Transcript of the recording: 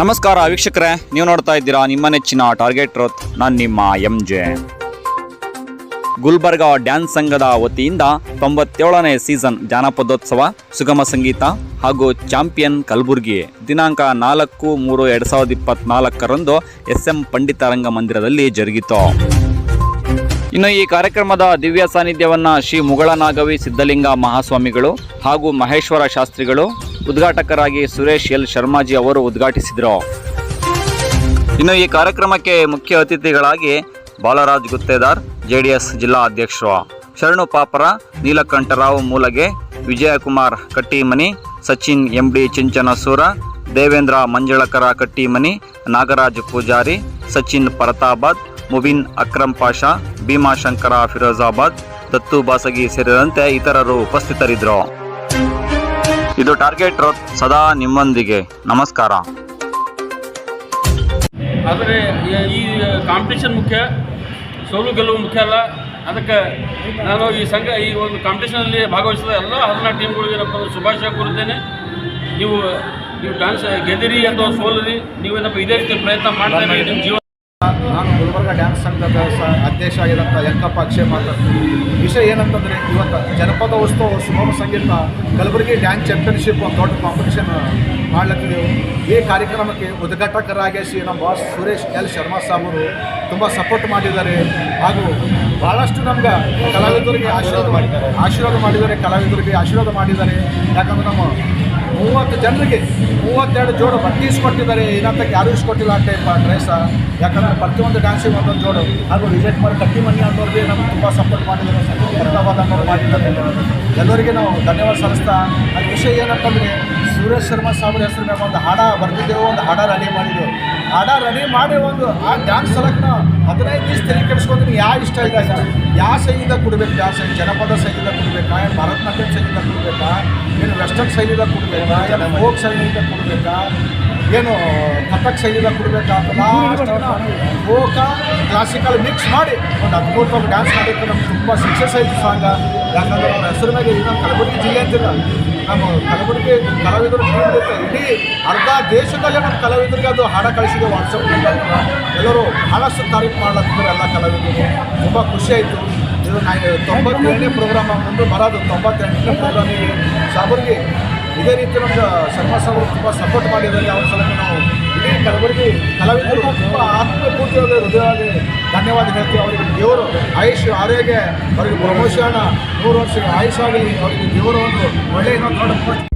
ನಮಸ್ಕಾರ ವೀಕ್ಷಕರೇ, ನೀವು ನೋಡ್ತಾ ಇದ್ದೀರಾ ನಿಮ್ಮ ನೆಚ್ಚಿನ ಟಾರ್ಗೆಟ್ ರೋತ್ ನಾನು ನಿಮ್ಮ ಎಂ ಜೆ ಗುಲ್ಬರ್ಗ ಡ್ಯಾನ್ಸ್ ಸಂಘದ ವತಿಯಿಂದ ತೊಂಬತ್ತೇಳನೇ ಸೀಸನ್ ಜಾನಪದೋತ್ಸವ, ಸುಗಮ ಸಂಗೀತ ಹಾಗೂ ಚಾಂಪಿಯನ್ ಕಲಬುರಗಿ ದಿನಾಂಕ ನಾಲ್ಕು ಮೂರು ಎರಡು ಸಾವಿರದ ಇಪ್ಪತ್ನಾಲ್ಕರಂದು ಎಸ್ ಎಂ ಪಂಡಿತ ರಂಗಮಂದಿರದಲ್ಲಿ ಜರುಗಿತು. ಇನ್ನು ಈ ಕಾರ್ಯಕ್ರಮದ ದಿವ್ಯ ಸಾನ್ನಿಧ್ಯವನ್ನು ಶ್ರೀ ಮುಗಳನಾಗವಿ ಸಿದ್ಧಲಿಂಗ ಮಹಾಸ್ವಾಮಿಗಳು ಹಾಗೂ ಮಹೇಶ್ವರ ಶಾಸ್ತ್ರಿಗಳು ಉದ್ಘಾಟಕರಾಗಿ ಸುರೇಶ್ ಎಲ್ ಶರ್ಮಾಜಿ ಅವರು ಉದ್ಘಾಟಿಸಿದರು. ಇನ್ನು ಈ ಕಾರ್ಯಕ್ರಮಕ್ಕೆ ಮುಖ್ಯ ಅತಿಥಿಗಳಾಗಿ ಬಾಲರಾಜ್ ಗುತ್ತೇದಾರ್, ಜೆಡಿಎಸ್ ಜಿಲ್ಲಾ ಅಧ್ಯಕ್ಷರು ಶರಣು ಪಾಪರ, ನೀಲಕಂಠರಾವ್ ಮೂಲಗೆ ವಿಜಯಕುಮಾರ್ ಕಟ್ಟಿಮನಿ, ಸಚಿನ್ ಎಂಡಿ ಚಿಂಚನಸೂರ, ದೇವೇಂದ್ರ ಮಂಜಳಕರ ಕಟ್ಟಿಮನಿ, ನಾಗರಾಜ್ ಪೂಜಾರಿ, ಸಚಿನ್ ಪರತಾಬಾದ್, ಮುಬಿನ್ ಅಕ್ರಮ್ ಪಾಷಾ ಭೀಮಾಶಂಕರ ಫಿರೋಜಾಬಾದ್, ದತ್ತು ಬಾಸಗಿ ಸೇರಿದಂತೆ ಇತರರು ಉಪಸ್ಥಿತರಿದ್ದರು. ಇದು ಟಾರ್ಗೆಟ್ ರೋಡ್ ಸದಾ ನಿಮ್ಮೊಂದಿಗೆ. ನಮಸ್ಕಾರ. ಆದರೆ ಈ- ಕಾಂಪಿಟೇಷನ್ ಮುಖ್ಯ, ಸೋಲು ಗೆಲುವು ಮುಖ್ಯ ಅಲ್ಲ. ಅದಕ್ಕೆ ನಾನು ಈ ಸಂಘ, ಈ ಒಂದು ಕಾಂಪಿಟೇಷನಲ್ಲಿ ಭಾಗವಹಿಸಿದ ಎಲ್ಲ ಹದಿನಾರು ಟೀಮ್ಗಳಿಗೆ ನಮ್ಮ ಶುಭಾಶಯ ಕೋರುತ್ತೇನೆ. ನೀವು ನೀವು ಡ್ಯಾನ್ಸ್ ಗೆದ್ದಿರಿ ಅಥವಾ ಸೋಲರಿ ನೀವೇನಪ್ಪ ಇದೇ ರೀತಿ ಪ್ರಯತ್ನ ಮಾಡ್ತಾ ನಿಮ್ಮ ಜೀವನ ನಾನು ಗುಲ್ಬರ್ಗ ಡ್ಯಾನ್ಸ್ ಸಂಘದ ಅಧ್ಯಕ್ಷ ಆಗಿದಂಥ ಯಂಕಪ್ಪ ಅಕ್ಷಯ್ ಮಾತಾಡ್ತೀನಿ. ವಿಷಯ ಏನಂತಂದರೆ, ಇವತ್ತು ಜನಪದ ಉತ್ಸವ ಸುಗಮ ಸಂಗೀತ ಕಲಬುರಗಿ ಡ್ಯಾನ್ಸ್ ಚಾಂಪಿಯನ್ಶಿಪ್ ಒಂದು ದೊಡ್ಡ ಕಾಂಪಿಟೇಷನ್ ಮಾಡ್ಲತ್ತಿದ್ದೆವು ಈ ಕಾರ್ಯಕ್ರಮಕ್ಕೆ ಉದ್ಘಾಟಕರಾಗಿ ಶ್ರೀ ನಮ್ಮ ಬಾಸ್ ಸುರೇಶ್ ಎಲ್ ಶರ್ಮಾ ಸಾಬರು ತುಂಬ ಸಪೋರ್ಟ್ ಮಾಡಿದ್ದಾರೆ. ಹಾಗೂ ಭಾಳಷ್ಟು ನಮ್ಗೆ ಕಲಾವಿದರಿಗೆ ಆಶೀರ್ವಾದ ಮಾಡಿದ್ದಾರೆ ಆಶೀರ್ವಾದ ಮಾಡಿದ್ದಾರೆ, ಕಲಾವಿದರಿಗೆ ಆಶೀರ್ವಾದ ಮಾಡಿದ್ದಾರೆ. ಯಾಕಂದ್ರೆ ನಮ್ಮ ಮೂವತ್ತು ಜನರಿಗೆ ಮೂವತ್ತೆರಡು ಜೋಡು ಬಟ್ಟೆ ಇಸ್ಕೊಟ್ಟಿದ್ದಾರೆ. ಏನಂತ ಯಾರು ಇಸ್ಕೊಟ್ಟಿಲ್ಲ ಅಂತ ಟೈಪ್ ಡ್ರೆಸ್ ಯಾಕಂದ್ರೆ ಪ್ರತಿಯೊಂದು ಡ್ಯಾನ್ಸಿಗೆ ಒಂದೊಂದು ಜೋಡು. ಹಾಗೂ ವಿಜಯ್ ಕುಮಾರ್ ಕಟ್ಟಿಮನಿ ಅನ್ನೋರಿಗೆ ನಮ್ಗೆ ತುಂಬ ಸಪೋರ್ಟ್ ಮಾಡಿದ್ದಾರೆ. ಅರ್ಥವಾದ ಅನ್ನೋರು ಮಾಡಿದ್ದಾರೆ. ಎಲ್ಲರಿಗೆ ನಾವು ಧನ್ಯವಾದ ಸಲ್ಲಿಸ್ತಾ ಅದು ವಿಷಯ ಏನಂತಂದರೆ ಸುರೇಶ್ ಶರ್ಮಾ ಸಾಬ್ರ ಹೆಸರು ಮೇಲೆ ಒಂದು ಹಾಡ ಬರೆದಿದ್ದೇವೆ, ಒಂದು ಹಾಡ ರೆಡಿ ಮಾಡಿದ್ದೆವು ಹಾಡ ರೆಡಿ ಮಾಡಿ ಒಂದು ಆ ಡ್ಯಾನ್ಸ್ ಸಲಕ್ಕೆ ನಾವು ಹದಿನೈದು ದಿವಸ ತಲೆ ಕೆಡಿಸ್ಕೊಂಡ್ರೆ ಯಾವ ಇಷ್ಟ ಇದೆ ಸರ್? ಯಾವ ಸಂಗೀತ ಕೊಡಬೇಕು? ಶೈಲಿ ಜನಪದ ಸಂಗೀತ ಕೊಡಬೇಕಾ? ಏನು ಭರತನಾಟ್ಯಂ ಸಂಗೀತ ಕೊಡಬೇಕಾ? ಏನು ವೆಸ್ಟರ್ನ್ ಸಂಗೀತ ಕೊಡಬೇಕಾ? ಏನು ಫೋಕ್ ಸಂಗೀತ ಕೊಡಬೇಕಾ? ಏನು ಕಥಕ್ ಸಂಗೀತ ಕೊಡಬೇಕಾ? ಅಂತ ಫೋಕ ಕ್ಲಾಸಿಕಲ್ ಮಿಕ್ಸ್ ಮಾಡಿ, ಒಂದು ಅದ್ಭುತ ಡ್ಯಾನ್ಸ್ ಮಾಡಿದ್ದು ನಮ್ಗೆ ತುಂಬ ಸಕ್ಸಸ್ ಆಯಿತು ಸಾಂಗ ಯಾಕಂದ್ರೆ ನಮ್ಮ ಹೆಸರು ಮೇಲೆ ನಮ್ಮ ಕಲಬುರಗಿ ಜಿಲ್ಲೆ ಅಂತಿಲ್ಲ ನಮ್ಮ ಕಲಬುರಗಿ ಕಲಾವಿದರು. ಇಡೀ ಅರ್ಧ ದೇಶದಲ್ಲೇ ನಮ್ಮ ಕಲಾವಿದರಿಗೆ ಅದು ಹಾಡ ಕಳಿಸಿದೆ ವಾಟ್ಸಪ್ ಎಲ್ಲರೂ ಬಹಳಷ್ಟು ತಾರೀಫ್ ಮಾಡ್ಲತ್ತಿದ್ರು ಎಲ್ಲ ಕಲಾವಿದರು. ತುಂಬ ಖುಷಿ ಆಯಿತು. ಇದು ನಾ ತೊಂಬತ್ತೆರಡನೇ ಪ್ರೋಗ್ರಾಮ್ ಮುಂದೆ ಬರೋದು. ತೊಂಬತ್ತೆಂಟನೇ ಪ್ರೋಗ್ರಾಮಿಗೆ ಸಾಬರಿಗೆ. ಇದೇ ರೀತಿ ನಮ್ಮ ಶರ್ಮಾ ಸಾಬರು ತುಂಬ ಸಪೋರ್ಟ್ ಮಾಡಿದ್ದಾರೆ. ಅವ್ರ ಸಲಕ್ಕೆ ನಾವು ಇಡೀ ಕಲಬುರಗಿ ಕಲಾವಿದರು ತುಂಬ ಆತ್ಮಪೂರ್ತಿಯಾಗಿ ಹೃದಯವಾಗಿ ಧನ್ಯವಾದ ಹೇಳ್ತೀವಿ ಅವರಿಗೆ. ದೇವರು ಆಯುಷ್ ಆರೋಗ್ಯ, ಅವರಿಗೆ ಪ್ರಮೋಷನ್ ನೂರು ವರ್ಷ ಆಯುಷ್ ಆಗಲಿ, ಅವರಿಗೆ ದೇವರು ಒಂದು ಒಳ್ಳೆಯ